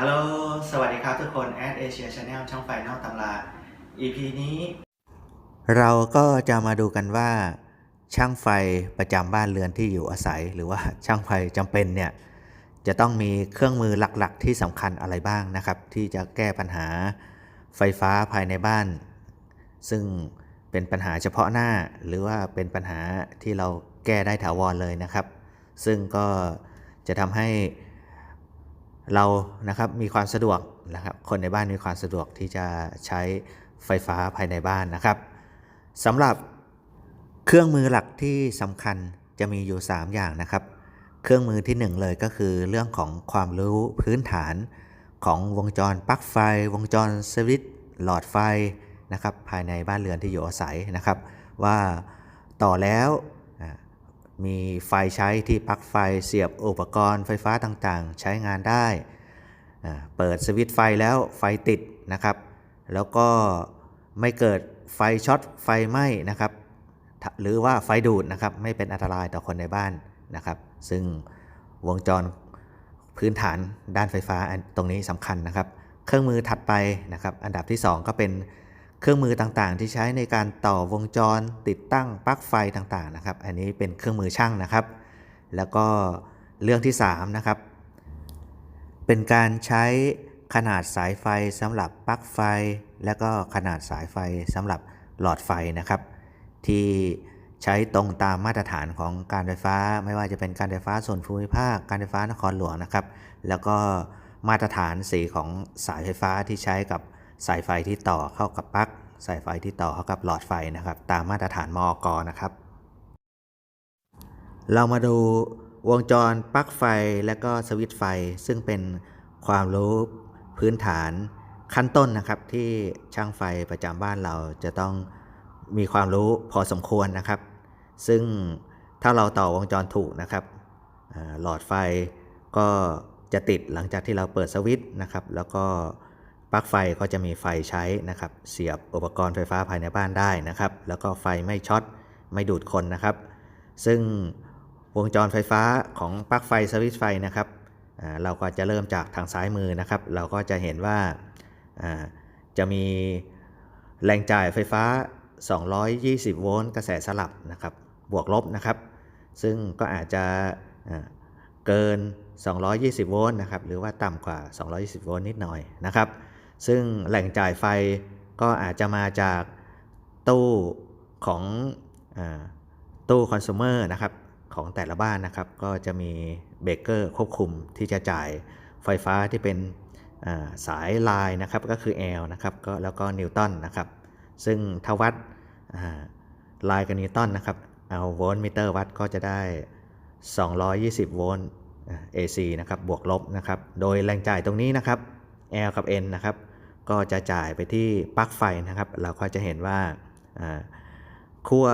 ฮัลโหล สวัสดีครับทุกคนแอดเอเชียชาแนลช่องไฟนอกตำรา EP นี้ เราก็จะมาดูกันว่า ช่างไฟประจำบ้านเรือนที่อยู่อาศัย หรือว่าช่างไฟจำเป็นเนี่ยจะต้องมีเครื่องมือหลักๆ ที่สำคัญอะไรบ้างนะครับ ที่จะแก้ปัญหาไฟฟ้าภายในบ้าน ซึ่งเป็นปัญหาเฉพาะหน้า หรือว่าเป็นปัญหาที่เราแก้ได้ถาวรเลยนะครับ ซึ่งก็จะทำให้ เรานะครับมีความสะดวกนะครับคนในบ้านมีความสะดวกที่จะใช้ไฟฟ้าภายในบ้านนะครับสำหรับเครื่องมือหลักที่สำคัญจะมีอยู่ 3 อย่างนะครับ เครื่องมือที่ 1 เลยก็คือเรื่องของความรู้พื้นฐานของวงจรปลั๊กไฟ วงจรสวิตช์หลอดไฟนะครับภายในบ้านเรือนที่อยู่อาศัยนะครับ ว่าต่อแล้ว มีไฟใช้ที่ปลั๊กไฟเสียบอุปกรณ์ไฟฟ้าต่างๆ ใช้งานได้ เปิดสวิตช์ไฟแล้วไฟติดนะครับ แล้วก็ไม่เกิดไฟช็อตไฟไหม้นะครับ หรือว่าไฟดูดนะครับไม่เป็นอันตรายต่อคนในบ้านนะครับ ซึ่งวงจรพื้นฐานด้านไฟฟ้าตรงนี้สำคัญนะครับ เครื่องมือถัดไปนะครับ อันดับที่ 2 ก็เป็น เครื่องมือต่างๆ ที่ใช้ในการต่อวงจรติดตั้งปลั๊กไฟต่างๆนะครับ อันนี้เป็นเครื่องมือช่างนะครับ แล้วก็เรื่องที่3นะครับเป็นการใช้ขนาดสายไฟสำหรับปลั๊กไฟ และก็ขนาดสายไฟสำหรับหลอดไฟนะครับ ที่ใช้ตรงตามมาตรฐานของการไฟฟ้า ไม่ว่าจะเป็นการไฟฟ้าส่วนภูมิภาค การไฟฟ้านครหลวงนะครับ แล้วก็มาตรฐานสีของสายไฟฟ้าที่ใช้กับ สายไฟที่ต่อเข้ากับปลั๊กสายไฟที่ต่อเข้ากับหลอดไฟนะครับ ตามมาตรฐานมอกนะครับ เรามาดูวงจรปลั๊กไฟและก็สวิตช์ไฟ ซึ่งเป็นความรู้พื้นฐานขั้นต้นนะครับ ที่ช่างไฟประจำบ้านเราจะต้องมีความรู้พอสมควรนะครับ ซึ่งถ้าเราต่อวงจรถูกนะครับหลอดไฟก็จะติดหลังจากที่เราเปิดสวิตช์นะครับ แล้วก็ ปลั๊กไฟก็จะมีไฟใช้นะครับ เสียบอุปกรณ์ไฟฟ้าภายในบ้านได้นะครับ แล้วก็ไฟไม่ช็อตไม่ดูดคนนะครับ ซึ่งวงจรไฟฟ้าของปลั๊กไฟสวิตช์ไฟนะครับเราก็จะเริ่มจากทางซ้ายมือนะครับ เราก็จะเห็นว่าจะมีแรงจ่ายไฟฟ้า 220 โวลต์กระแสสลับนะครับ บวกลบนะครับ ซึ่งก็อาจจะอ่าเกิน 220 โวลต์นะครับ หรือว่าต่ำกว่า 220 โวลต์นิดหน่อยนะครับ ซึ่งแหล่งจ่ายไฟก็อาจจะมาจากตู้ของอตู้คอน sumer นะครับของแต่ละบ้านนะครับ ก็จะมีเบรกเกอร์ควบคุมที่จะจ่ายไฟฟ้าที่เป็นสายลายนะครับก็คือ L นะครับก็แล้วก็นิวตันนะครับ ซึ่งถ้าวัดลายกับนิวตันนะครับเอาโวลต์มิเตอร์วัดก็จะได้ 220 โวลต์ AC นะครับบวกลบนะครับ โดยแรงจ่ายตรงนี้นะครับ L กับ N นะครับ ก็จะจ่ายไปที่ปลั๊กไฟนะครับ เราก็จะเห็นว่าขั้ว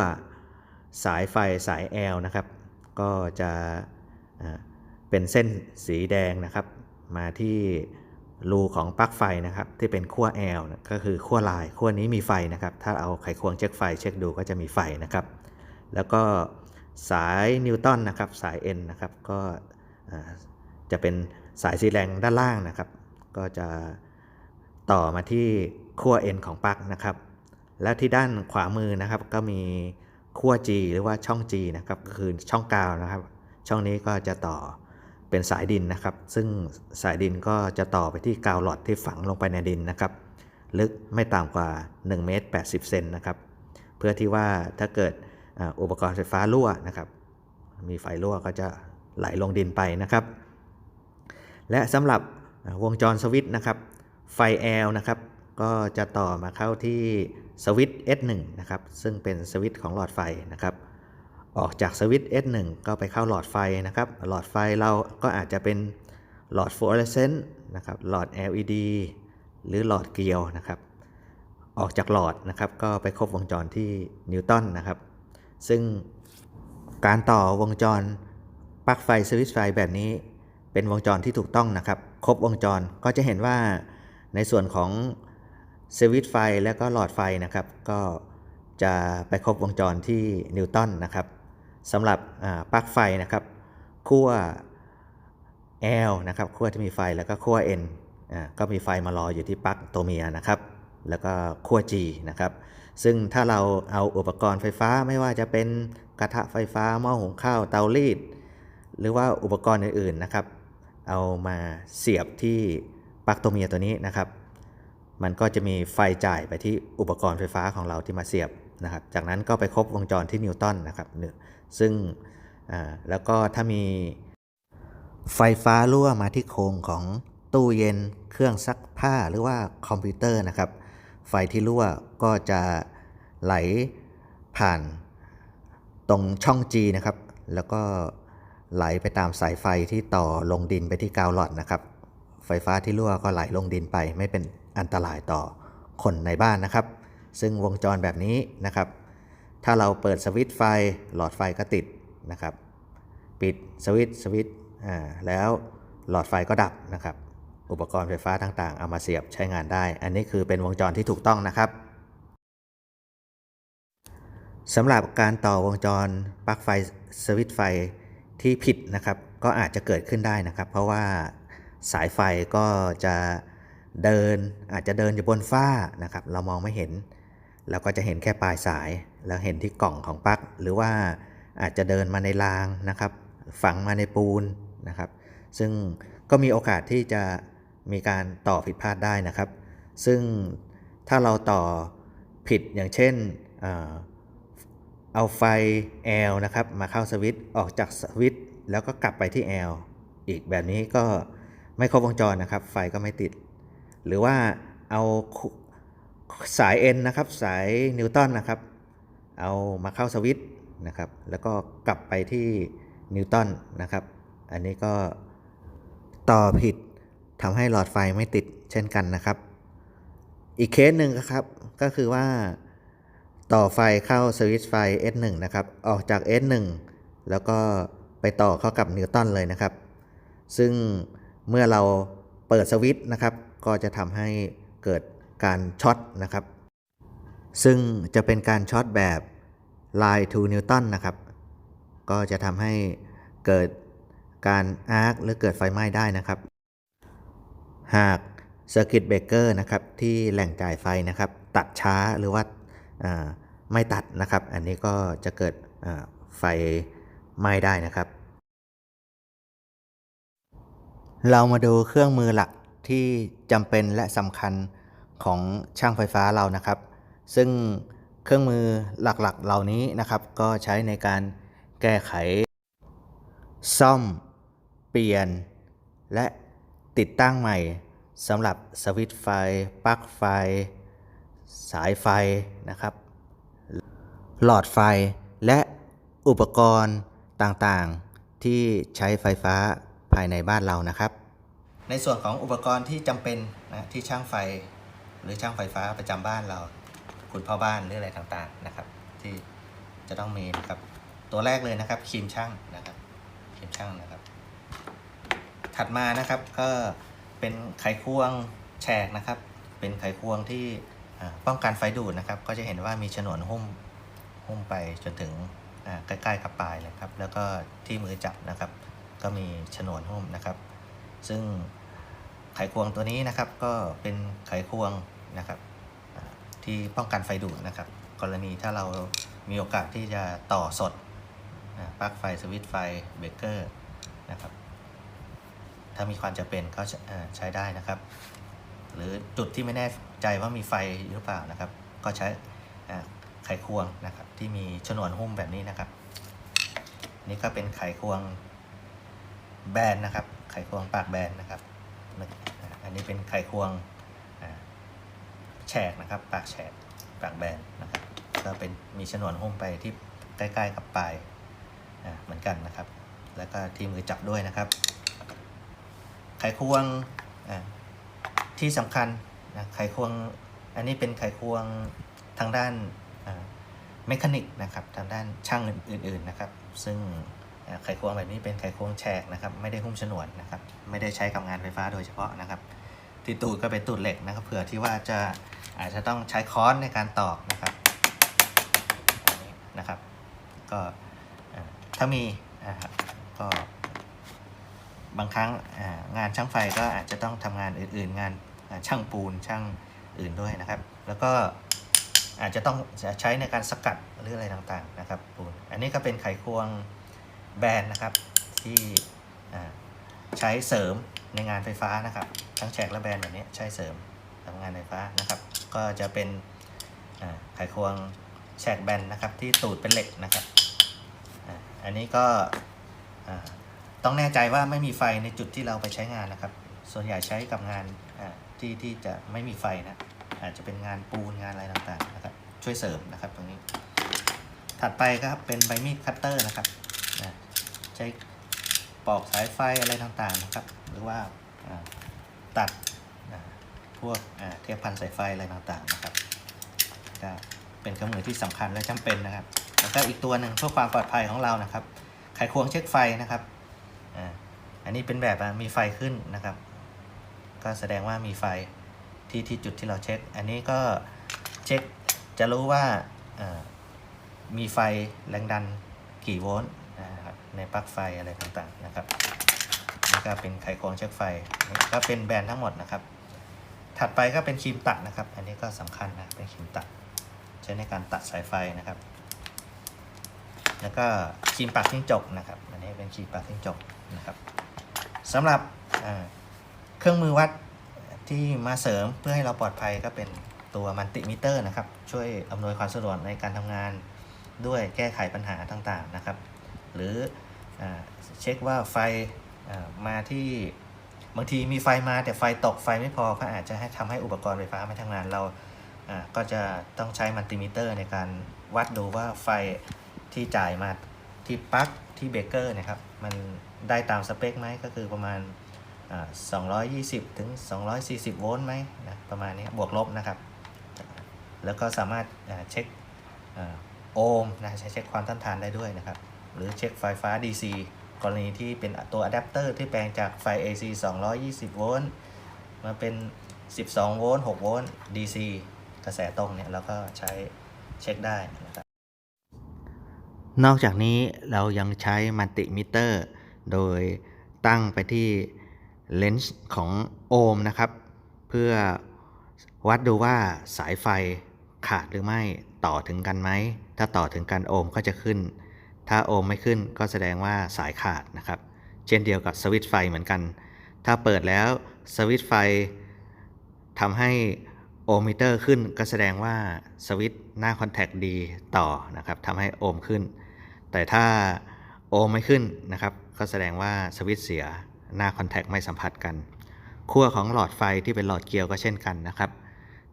สายไฟสาย L นะครับ ก็จะเป็นเส้นสีแดงนะครับ มาที่รูของปลั๊กไฟนะครับ ที่เป็นขั้ว L ก็คือขั้วลายขั้วนี้มีไฟนะครับ ถ้าเอาไขควงเช็คไฟเช็คดูก็จะมีไฟนะครับ แล้วก็สายนิวตันนะครับสาย N นะครับก็จะเป็นสายสีแดงด้านล่างนะครับ ก็จะ ต่อมาที่ขั้ว N ของปลั๊กนะครับ และที่ด้านขวามือนะครับ ก็มีขั้ว G หรือว่าช่อง G นะครับก็คือช่องกาวนะครับ ช่องนี้ก็จะต่อเป็นสายดินนะครับ ซึ่งสายดินก็จะต่อไปที่กาวหลอดที่ฝังลงไปในดินนะครับ ลึกไม่ต่ำกว่า1เมตร80เซนนะครับ เพื่อที่ว่าถ้าเกิดอุปกรณ์ไฟฟ้ารั่วนะครับ มีไฟรั่วก็จะไหลลงดินไปนะครับ และสำหรับวงจรสวิตช์นะครับ ไฟ L นะครับ ก็จะต่อมาเข้าที่สวิตช์ S1 นะครับ ซึ่งเป็นสวิตช์ของหลอดไฟนะครับ ออกจากสวิตช์ S1 ก็ไปเข้าหลอดไฟนะครับ หลอดไฟเราก็อาจจะเป็นหลอดฟลูออเรสเซนต์นะครับ หลอด LED หรือหลอดเกลียวนะครับ ออกจากหลอดนะครับ ก็ไปครบวงจรที่นิวตันนะครับ ซึ่งการต่อวงจรปลั๊กไฟสวิตช์ไฟแบบนี้ เป็นวงจรที่ถูกต้องนะครับ ครบวงจรก็จะเห็นว่า ในส่วนของสวิตไฟและก็หลอดไฟนะครับก็จะไปครบวงจรที่นิวตันนะครับสำหรับปลั๊กไฟนะครับขั้ว L นะครับขั้วที่มีไฟแล้วก็ขั้ว N อ่าก็มีไฟมารออยู่ที่ปลั๊กตัวเมียนะครับ แล้วก็ขั้ว G นะครับ ซึ่งถ้าเราเอาอุปกรณ์ไฟฟ้าไม่ว่าจะเป็นกระทะไฟฟ้าหม้อหุงข้าวเตารีด หรือว่าอุปกรณ์อื่นๆนะครับ เอามาเสียบที่ ปลั๊กตัวเมียตัวนี้นะครับ มันก็จะมีไฟจ่ายไปที่อุปกรณ์ไฟฟ้าของเราที่มาเสียบนะครับ จากนั้นก็ไปครบวงจรที่นิวตันนะครับซึ่งแล้วก็ถ้ามีไฟฟ้ารั่วมาที่โครงของตู้เย็นเครื่องซักผ้าหรือว่าคอมพิวเตอร์นะครับ ไฟที่รั่วก็จะไหลผ่านตรงช่อง G นะครับ แล้วก็ไหลไปตามสายไฟที่ต่อลงดินไปที่กาวหลอดนะครับ ไฟฟ้าที่รั่วก็ไหลลงดินไป ไม่เป็นอันตรายต่อคนในบ้านนะครับ ซึ่งวงจรแบบนี้นะครับ ถ้าเราเปิดสวิตช์ไฟหลอดไฟก็ติดนะครับ ปิดสวิตช์สวิตช์อ่าแล้วหลอดไฟก็ดับนะครับ อุปกรณ์ไฟฟ้าต่างๆ เอามาเสียบใช้งานได้ อันนี้คือเป็นวงจรที่ถูกต้องนะครับสำหรับการต่อวงจรปลั๊กไฟสวิตช์ไฟที่ผิดนะครับ ก็อาจจะเกิดขึ้นได้นะครับ เพราะว่า สายไฟก็จะเดินอาจจะเดินอยู่บนฝ้านะครับ เรามองไม่เห็น เราก็จะเห็นแค่ปลายสาย แล้วเห็นที่กล่องของปลั๊กหรือว่าอาจจะเดินมาในรางนะครับ ฝังมาในปูนนะครับ ซึ่งก็มีโอกาสที่จะมีการต่อผิดพลาดได้นะครับ ซึ่งถ้าเราต่อผิดอย่างเช่นเอาไฟ L นะครับมาเข้าสวิตช์ออกจากสวิตช์แล้วก็กลับไปที่ L อีกแบบนี้ก็ ไม่ครบวงจรนะครับ ไฟก็ไม่ติด หรือว่าเอาสาย N นะครับ สายนิวตันนะครับ เอามาเข้าสวิตช์นะครับ แล้วก็กลับไปที่นิวตันนะครับ อันนี้ก็ต่อผิดทำให้หลอดไฟไม่ติดเช่นกันนะครับ อีกเคสหนึ่งนะครับก็คือว่าต่อไฟเข้าสวิตช์ไฟ S1 นะครับ ออกจาก S1 แล้วก็ไปต่อเข้ากับนิวตันเลยนะครับ ซึ่ง เมื่อเราเปิดสวิตช์นะครับ ก็จะทำให้เกิดการช็อตนะครับ ซึ่งจะเป็นการช็อตแบบ line to Newton นะครับ ก็จะทำให้เกิดการอาร์คหรือเกิดไฟไหม้ได้นะครับ หาก Circuit Breaker นะครับที่แหล่งจ่ายไฟนะครับ ตัดช้าหรือว่าาไม่ตัดนะครับ อันนี้ก็จะเกิดไฟไหม้ได้นะครับ เรามาดูเครื่องมือหลักที่จำเป็นและสำคัญของช่างไฟฟ้าเรานะครับ ซึ่งเครื่องมือหลักๆ เหล่านี้นะครับ ก็ใช้ในการแก้ไข ซ่อม เปลี่ยน และติดตั้งใหม่สำหรับสวิตช์ไฟ ปลั๊กไฟ สายไฟนะครับ หลอดไฟและอุปกรณ์ต่างๆ ที่ใช้ไฟฟ้า ภายในบ้านเรานะครับ ในส่วนของอุปกรณ์ที่จำเป็นนะที่ช่างไฟ หรือช่างไฟฟ้าประจำบ้านเรา คุณพ่อบ้านหรืออะไรต่างๆนะครับ ที่จะต้องมีนะครับ ตัวแรกเลยนะครับครีมช่างนะครับครีมช่างนะครับ ถัดมานะครับก็เป็นไขควงแฉกนะครับ เป็นไขควงที่ป้องกันไฟดูดนะครับ ก็จะเห็นว่ามีฉนวนหุ้มหุ้มไปจนถึงใกล้ๆกับปลายเลยครับ แล้วก็ที่มือจับนะครับ ก็มีฉนวนหุ้มนะครับ ซึ่งไขควงตัวนี้นะครับก็เป็นไขควงนะครับที่ป้องกันไฟดูดนะครับ กรณีถ้าเรามีโอกาสที่จะต่อสดอ่าปลั๊กไฟสวิตช์ไฟเบรกเกอร์นะครับ ถ้ามีความจำเป็นก็ใช้ได้นะครับ หรือจุดที่ไม่แน่ใจว่ามีไฟหรือเปล่านะครับ ก็ใช้ไขควงนะครับที่มีฉนวนหุ้มแบบนี้นะครับ นี่ก็เป็นไขควง แบนนะครับ ไขควงปากแบนนะครับ อันนี้เป็นไขควงแฉกนะครับ ปากแฉกปากแบนนะครับ ก็เป็นมีฉนวนหุ้มไปที่ใกล้ๆกับปลายเหมือนกันนะครับ แล้วก็ที่มือจับด้วยนะครับ ไขควงที่สำคัญนะไขควงอันนี้เป็นไขควงทางด้านเมคานิกนะครับ ทางด้านช่างอื่น ๆนะครับ ซึ่ง ไขควงแบบนี้เป็นไขควงแฉกนะครับ ไม่ได้หุ้มฉนวนนะครับ ไม่ได้ใช้กับงานไฟฟ้าโดยเฉพาะนะครับ ที่ตูดก็เป็นตูดเหล็กนะครับ เผื่อที่ว่าจะอาจจะต้องใช้ค้อนในการตอกนะครับนะครับ ก็ถ้ามีก็บางครั้งงานช่างไฟก็อาจจะต้องทำงานอื่น ๆ งานช่างปูนช่างอื่นด้วยนะครับ แล้วก็อาจจะต้องใช้ในการสกัดหรืออะไรต่างๆนะครับปูน อันนี้ก็เป็นไขควง แบรนด์นะครับที่ใช้เสริมในงานไฟฟ้านะครับ ทั้งแฉกและแบรนด์แบบนี้ใช้เสริมทำงานไฟฟ้านะครับ ก็จะเป็นไขควงแฉกแบนนะครับที่ตูดเป็นเหล็กนะครับอันนี้ก็ต้องแน่ใจว่าไม่มีไฟในจุดที่เราไปใช้งานนะครับ ส่วนใหญ่ใช้กับงานที่ที่จะไม่มีไฟนะอาจจะเป็นงานปูนงานอะไรต่างๆนะครับช่วยเสริมนะครับตรงนี้ ถัดไปก็ครับเป็นใบมีดคัตเตอร์นะครับ ใช้ปอกสายไฟอะไรต่างๆนะครับ หรือว่าตัดพวกเทียบพันสายไฟอะไรต่างๆนะครับก็เป็นเครื่องมือที่สำคัญและจำเป็นนะครับ แล้วก็อีกตัวหนึ่งเพื่อความปลอดภัยของเรานะครับไขควงเช็คไฟนะครับอันนี้เป็นแบบมีไฟขึ้นนะครับ ก็แสดงว่ามีไฟที่ที่จุดที่เราเช็ค อันนี้ก็เช็คจะรู้ว่ามีไฟแรงดันกี่โวลต์ ในปลั๊กไฟอะไรต่างๆนะครับนี่ก็เป็นไขควงเช็คไฟก็เป็นแบรนด์ทั้งหมดนะครับ ถัดไปก็เป็นครีมตัดนะครับ อันนี้ก็สำคัญนะเป็นครีมตัด ใช้ในการตัดสายไฟนะครับ แล้วก็ครีมปักทิ้งจกนะครับ อันนี้เป็นครีมปักทิ้งจกนะครับสำหรับเครื่องมือวัดที่มาเสริมเพื่อให้เราปลอดภัยก็เป็นตัวมัลติมิเตอร์นะครับ ช่วยอำนวยความสะดวกในการทำงานด้วยแก้ไขปัญหาต่างๆนะครับ หรือ เช็คว่าไฟมาที่บางทีมีไฟมาแต่ไฟตกไฟไม่พอก็อาจจะให้ทำให้อุปกรณ์ไฟฟ้าไม่ทำงานเราก็จะต้องใช้มัลติมิเตอร์ในการวัดดูว่าไฟที่จ่ายมาที่ปลั๊กที่เบรกเกอร์นะครับ มันได้ตามสเปคไหมก็คือประมาณอ่า220 ถึง 240 โวลต์ไหมนะประมาณนี้บวกลบนะครับ แล้วก็สามารถเช็คโอห์มนะใช้เช็คความต้านทานได้ด้วยนะครับ หรือเช็คไฟฟ้า DC กรณีที่เป็นตัวอะแดปเตอร์ที่แปลงจากไฟ AC 220 โวลต์มาเป็น 12 โวลต์ 6 โวลต์ DC กระแสตรงเนี่ยเราก็ใช้เช็คได้นะครับนอกจากนี้เรายังใช้มัลติมิเตอร์ โดยตั้งไปที่เลนส์ของโอห์มนะครับ เพื่อวัดดูว่าสายไฟขาดหรือไม่ต่อถึงกันไหม ถ้าต่อถึงกันโอห์มก็จะขึ้น ถ้าโอห์มไม่ขึ้นก็แสดงว่าสายขาดนะครับ เช่นเดียวกับสวิตช์ไฟเหมือนกัน ถ้าเปิดแล้วสวิตช์ไฟทำให้โอห์มมิเตอร์ขึ้นก็แสดงว่าสวิตช์หน้าคอนแทคดีต่อนะครับทำให้โอห์มขึ้น แต่ถ้าโอห์มไม่ขึ้นนะครับ ก็แสดงว่าสวิตช์เสียหน้าคอนแทคไม่สัมผัสกันขั้วของหลอดไฟที่เป็นหลอดเกลียวก็เช่นกันนะครับ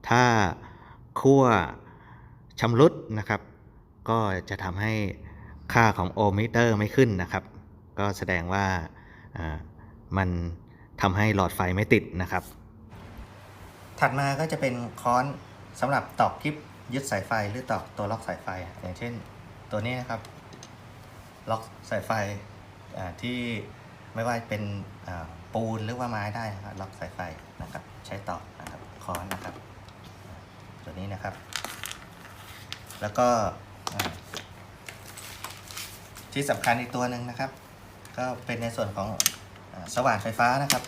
ถ้าขั้วชำรุดนะครับ ก็จะทำให้ ค่าของโอห์มมิเตอร์ไม่ขึ้นนะครับ ก็แสดงว่ามันทำให้หลอดไฟไม่ติดนะครับ ถัดมาก็จะเป็นค้อนสำหรับตอกกิ๊บยึดสายไฟหรือตอกตัวล็อกสายไฟ อย่างเช่นตัวนี้นะครับ ล็อกสายไฟที่ไม่ว่าเป็นปูนหรือว่าไม้ได้นะครับล็อกสายไฟนะครับใช้ตอกนะครับค้อนนะครับ ตัวนี้นะครับ แล้วก็ ที่สำคัญอีกตัวหนึ่งนะครับ ก็เป็นในส่วนของสว่านไฟฟ้านะครับ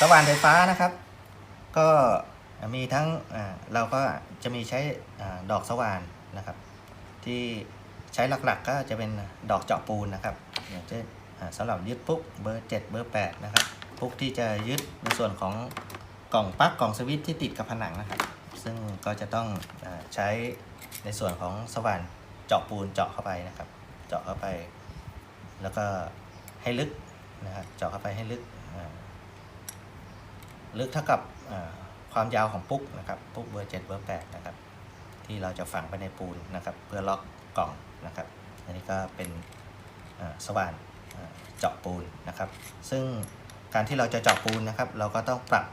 สว่านไฟฟ้านะครับ ก็มีทั้งเราก็จะมีใช้ดอกสว่านนะครับ ที่ใช้หลักๆก็จะเป็นดอกเจาะปูนนะครับอย่างเช่นอ่าสำหรับยึดปุ๊กเบอร์ 7 เบอร์ 8 นะครับ ปุ๊กที่จะยึดในส่วนของ กล่องปลั๊กกล่องสวิตช์ที่ติดกับผนังนะครับ ซึ่งก็จะต้องอใช้ในส่วนของสว่านเจาะปูนเจาะเข้าไปนะครับ เจาะเข้าไป แล้วก็ให้ลึกนะครับเจาะเข้าไปให้ลึกลึกเท่ากับความยาวของปุ๊กนะครับปุ๊กเบอร์7เบอร์8นะครับที่เราจะฝังไปในปูนนะครับ เพื่อล็อกกล่องนะครับ อันนี้ก็เป็นสว่านเจาะปูนนะครับ ซึ่งการที่เราจะเจาะปูนนะครับ เราก็ต้องปรับ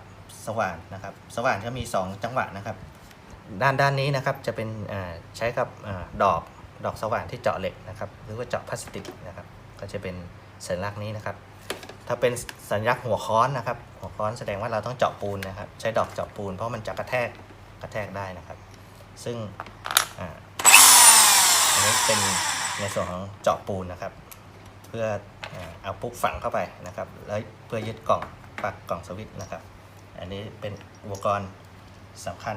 สว่านนะครับ สว่านจะมี 2 จังหวะนะครับ ด้านด้านนี้นะครับจะเป็นใช้กับอดอกดอกสว่านที่เจาะเหล็กนะครับ หรือว่าเจาะพลาสติกนะครับ ก็จะเป็นสัญลักษณ์นี้นะครับ ถ้าเป็นสัญลักษณ์หัวค้อนนะครับ หัวค้อนแสดงว่าเราต้องเจาะปูนนะครับ ใช้ดอกเจาะปูนเพราะมันจะกระแทกกระแทกได้นะครับ ซึ่งอ่าเป็นในส่วนของเจาะปูนนะครับ เพื่อเอาปุ๊กฝังเข้าไปนะครับ แล้วเพื่อยึดกล่องปักกล่องสวิตช์นะครับ อันนี้เป็นอุปกรณ์สำคัญ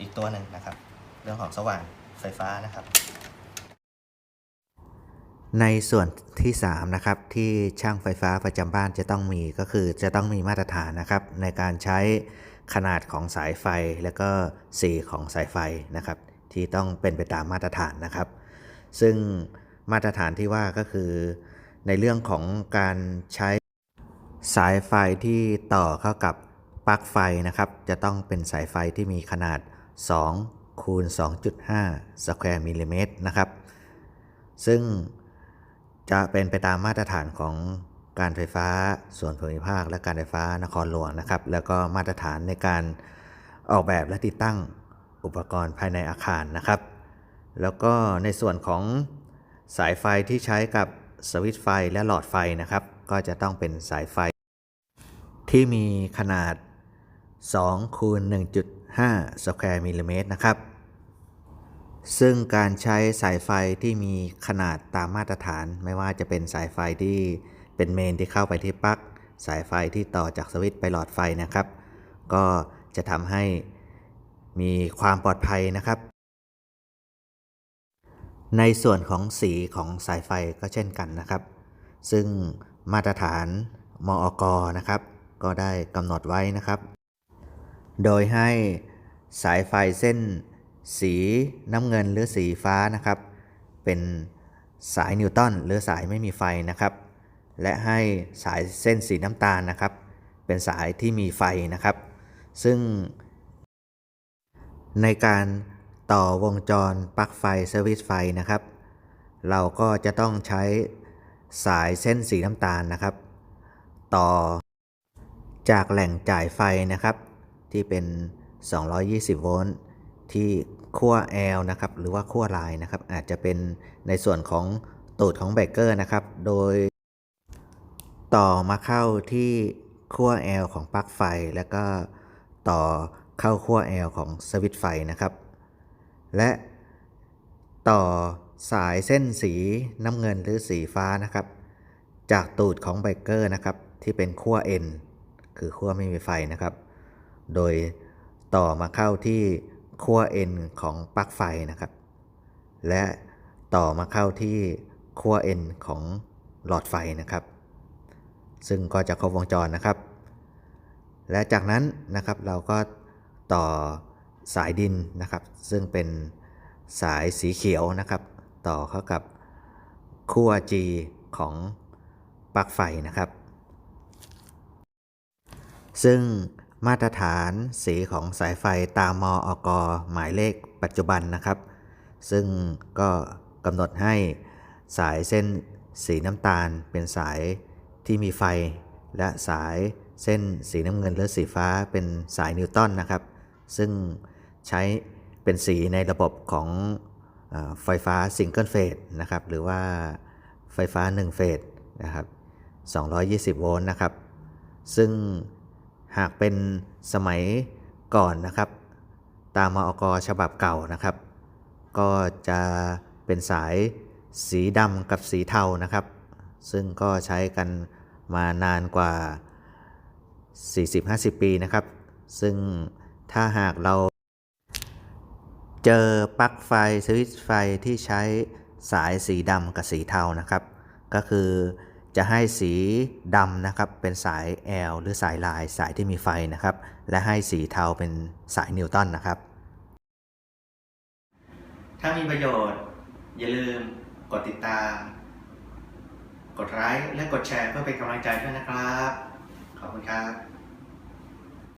อีกตัวหนึ่งนะครับ เรื่องของสว่านไฟฟ้านะครับ ในส่วนที่3นะครับที่ช่างไฟฟ้าประจำบ้านจะต้องมีก็คือจะต้องมีมาตรฐานนะครับในการใช้ขนาดของสายไฟและก็สีของสายไฟนะครับ ที่ต้องเป็นไปตามมาตรฐานนะครับ ซึ่งมาตรฐานที่ว่าก็คือในเรื่องของการใช้ สายไฟที่ต่อเข้ากับปลั๊กไฟนะครับ จะต้องเป็นสายไฟที่มีขนาด 2 คูณ 2.5 สแควร์มิลลิเมตรนะครับ ซึ่งจะเป็นไปตามมาตรฐานของการไฟฟ้าส่วนภูมิภาค และการไฟฟ้านครหลวงนะครับ แล้วก็มาตรฐานในการออกแบบและติดตั้งอุปกรณ์ภายในอาคารนะครับ แล้วก็ในส่วนของสายไฟที่ใช้กับสวิตช์ไฟและหลอดไฟนะครับ ก็จะต้องเป็นสายไฟ ที่มีขนาด2คูณ1.5สแควร์มิลลิเมตรนะครับ ซึ่งการใช้สายไฟที่มีขนาดตามมาตรฐาน ไม่ว่าจะเป็นสายไฟที่เป็นเมนที่เข้าไปที่ปลั๊กสายไฟที่ต่อจากสวิตช์ไปหลอดไฟนะครับ ก็จะทำให้มีความปลอดภัยนะครับ ในส่วนของสีของสายไฟก็เช่นกันนะครับ ซึ่งมาตรฐานมอกนะครับ ก็ได้กำหนดไว้นะครับ โดยให้สายไฟเส้น สีน้ำเงินหรือสีฟ้านะครับ เป็นสายนิวตันหรือสายไม่มีไฟนะครับ และให้สายเส้นสีน้ำตาลนะครับ เป็นสายที่มีไฟนะครับ ซึ่ง ในการต่อวงจรปลั๊กไฟสวิตช์ไฟนะครับ เราก็จะต้องใช้สายเส้นสีน้ำตาลนะครับ ต่อ จากแหล่งจ่ายไฟนะครับ ที่เป็น 220 โวลต์ที่ขั้ว L นะครับหรือว่าขั้วลายนะครับอาจจะเป็นในส่วนของตูดของเบกเกอร์นะครับ โดย ต่อมาเข้าที่ขั้ว L ของปลั๊กไฟ แล้วก็ต่อเข้าขั้ว L ของสวิตช์ไฟนะครับ และต่อสายเส้นสีน้ำเงินหรือสีฟ้านะครับ จากตูดของเบกเกอร์นะครับที่เป็นขั้ว N คือขั้วไม่มีไฟนะครับ โดยต่อมาเข้าที่ขั้ว N ของปลั๊กไฟนะครับ และต่อมาเข้าที่ขั้ว N ของหลอดไฟนะครับ ซึ่งก็จะครบวงจรนะครับ และจากนั้นนะครับเราก็ต่อสายดินนะครับ ซึ่งเป็นสายสีเขียวนะครับ ต่อเข้ากับขั้ว G ของปลั๊กไฟนะครับ ซึ่งมาตรฐานสีของสายไฟตามมออกหมายเลขปัจจุบันนะครับ ซึ่งก็กำหนดให้สายเส้นสีน้ำตาลเป็นสายที่มีไฟ และสายเส้นสีน้ำเงินหรือสีฟ้าเป็นสายนิวตันนะครับ ซึ่งใช้เป็นสีในระบบของอไฟฟ้าซิงเกิลเฟสนะครับ หรือว่าไฟฟ้า1เฟสนะครับ220 โวลต์นะครับ ซึ่ง หากเป็นสมัยก่อนนะครับ ตามมอกฉบับเก่านะครับ ก็จะเป็นสายสีดำกับสีเทานะครับ ซึ่งก็ใช้กันมานานกว่า 40-50 ปีนะครับ ซึ่งถ้าหากเราเจอปลั๊กไฟสวิตช์ไฟที่ใช้สายสีดำกับสีเทานะครับ ก็คือ จะให้สีดำนะครับเป็นสาย L หรือสายลายสายที่มีไฟนะครับ และให้สีเทาเป็นสายนิวตันนะครับ ถ้ามีประโยชน์ อย่าลืมกดติดตาม กดไลค์และกดแชร์เพื่อเป็นกำลังใจด้วยนะครับ ขอบคุณครับ